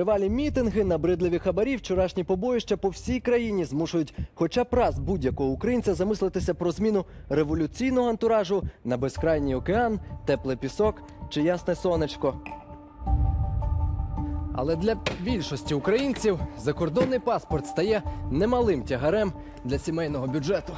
Тривалі мітинги, набридливі хабарі, вчорашні побоїща по всій країні змушують хоча б раз будь-якого українця замислитися про зміну революційного антуражу на безкрайній океан, теплий пісок чи ясне сонечко. Але для більшості українців закордонний паспорт стає немалим тягарем для сімейного бюджету.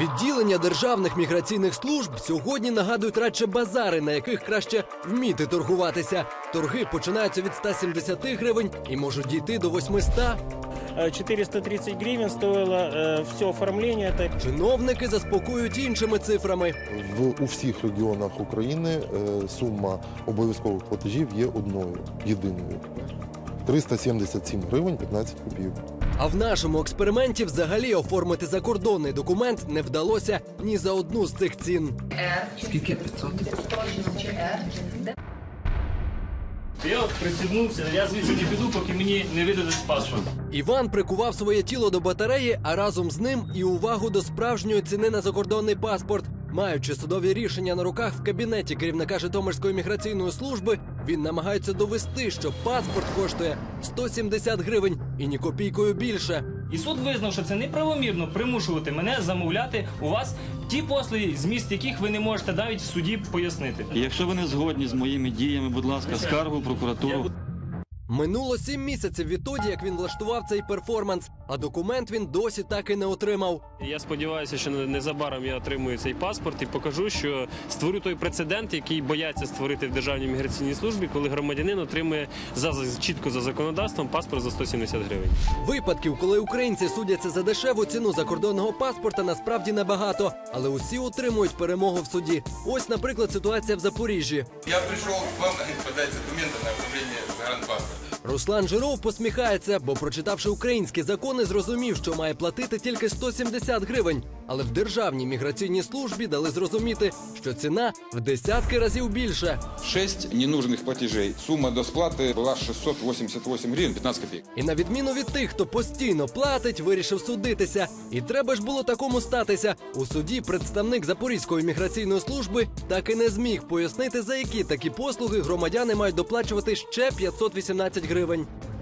Відділення державних міграційних служб сьогодні нагадують радше базари, на яких краще вміти торгуватися. Торги починаються від 170 гривень і можуть дійти до 800. Э, 430 гривен стоило э, все оформление. Это Чиновники заспокоюють іншими цифрами. В у всіх регіонах України е, сума обов'язкових платежів є одною єдиною. 377 гривень 15 копійок. А в нашому експерименті взагалі оформити закордонний документ не вдалося ні за одну з цих цін. Скільки 500? я от я звідси не піду, поки мені не видадуть паспорт. Іван прикував своє тіло до батареї, а разом з ним і увагу до справжньої ціни на закордонний паспорт. Маючи судові рішення на руках в кабінеті керівника Житомирської міграційної служби, він намагається довести, що паспорт коштує 170 гривень і ні копійкою більше. І суд визнав, що це неправомірно примушувати мене замовляти у вас ті послуги, зміст яких ви не можете навіть в суді пояснити. Якщо ви не згодні з моїми діями, будь ласка, скаргу в прокуратуру. Минуло сім місяців відтоді, як він влаштував цей перформанс, а документ він досі так і не отримав. Я сподіваюся, що незабаром я отримую цей паспорт і покажу, що створю той прецедент, який бояться створити в державній міграційній службі, коли громадянин отримує за за- чітко за законодавством паспорт за 170 гривень. Випадків, коли українці судяться за дешеву ціну закордонного паспорта, насправді небагато, але усі отримують перемогу в суді. Ось, наприклад, ситуація в Запоріжжі. Я к вам подать документы на оформление загранпаспорта. Руслан Жиров посміхається, бо прочитавши українські закони, зрозумів, що має платити тільки 170 гривень. Але в державній міграційній службі дали зрозуміти, що ціна в десятки разів більше. Шесть ненужных платежей. Сумма до сплаты была 688 гривен 15 копеек. І на відміну від тих, хто постійно платить, вирішив судитися. І треба ж було такому статися. У суді представник Запорізької міграційної служби так і не зміг пояснити, за які такі послуги громадяни мають доплачувати ще 518 гривень.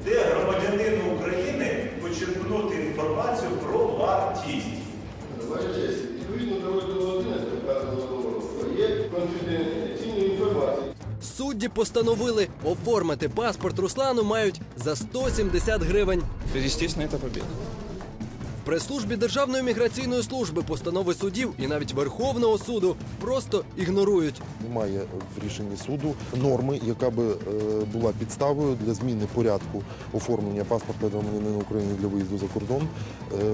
де громадянину України почерпнути інформацію про вартість. Відповідно до розділу 11 вказаного договору є конфіденційна інформація. Судді постановили оформити паспорт Руслану мають за 170 гривень. Звісно, це победа. Прес-службі Державної міграційної служби постанови судів і навіть Верховного суду просто ігнорують. Немає в рішенні суду норми, яка би е, була підставою для зміни порядку оформлення паспорта громадянина України для виїзду за кордон, е,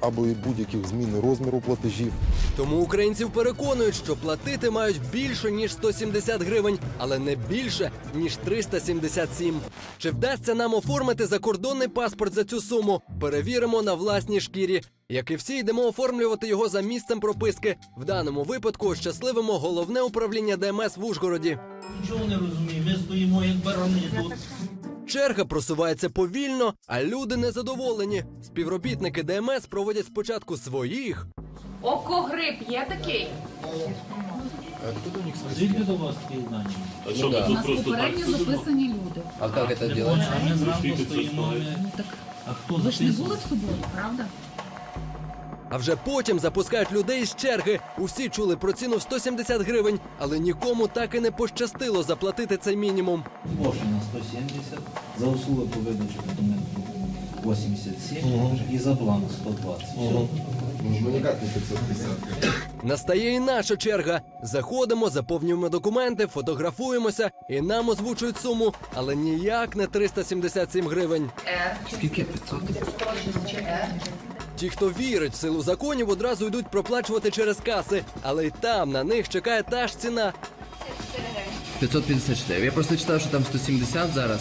або будь-яких змін розміру платежів. Тому українців переконують, що платити мають більше ніж 170 гривень, але не більше ніж 377. Чи вдасться нам оформити закордонний паспорт за цю суму? Перевіримо на власній шкірі. Як і всі, йдемо оформлювати його за місцем прописки. В даному випадку ощасливимо головне управління ДМС в Ужгороді. Нічого не розумію, ми стоїмо як барани тут. Черга просувається повільно, а люди незадоволені. Співробітники ДМС проводять спочатку своїх, Окогрип є такий. Звідки до вас такі знання? У нас попередньо записані люди. А як це Не а ми зранку стоїмо. ми- Так А хто ви ж не були в суботу, правда? А вже потім запускають людей з черги. Усі чули про ціну в 170 гривень, але нікому так і не пощастило заплатити цей мінімум. Пошлина 170, за услуги по видачі документів 87 і за бланк 120. Настає і наша черга. Заходимо, заповнюємо документи, фотографуємося і нам озвучують суму, але ніяк не 377 гривень. Скільки 500? Ті, хто вірить в силу законів, одразу йдуть проплачувати через каси, але й там на них чекає та ж ціна. 554. Я просто читав, що там 170 зараз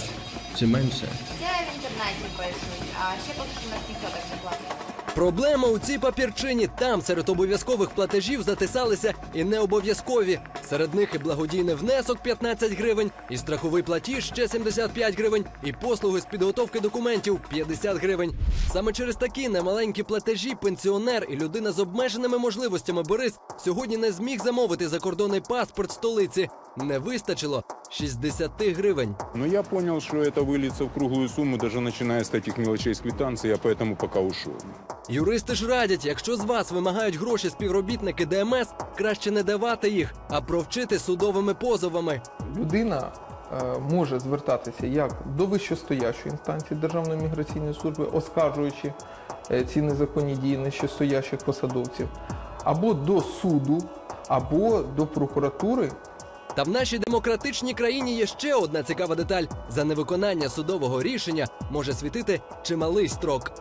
чи менше. Це в інтернеті пишуть, а ще поки що нас ніхто так не платить. Проблема у цій папірчині. Там серед обов'язкових платежів затисалися і необов'язкові. Серед них і благодійний внесок 15 гривень, і страховий платіж ще 75 гривень, і послуги з підготовки документів 50 гривень. Саме через такі немаленькі платежі пенсіонер і людина з обмеженими можливостями Борис сьогодні не зміг замовити закордонний паспорт столиці Не вистачило 60 гривень. Но я понял, что это выльется в круглую сумму, даже начиная с таких мелочей с квитанции, я поэтому пока ушел. Юристи ж радять, якщо з вас вимагають гроші співробітники ДМС, краще не давати їх, а провчити судовими позовами. Людина е, може звертатися як до вищостоящої інстанції Державної міграційної служби, оскаржуючи е, ці незаконні дії нижчостоящих посадовців, або до суду, або до прокуратури та в нашій демократичній країні є ще одна цікава деталь: за невиконання судового рішення може світити чималий строк.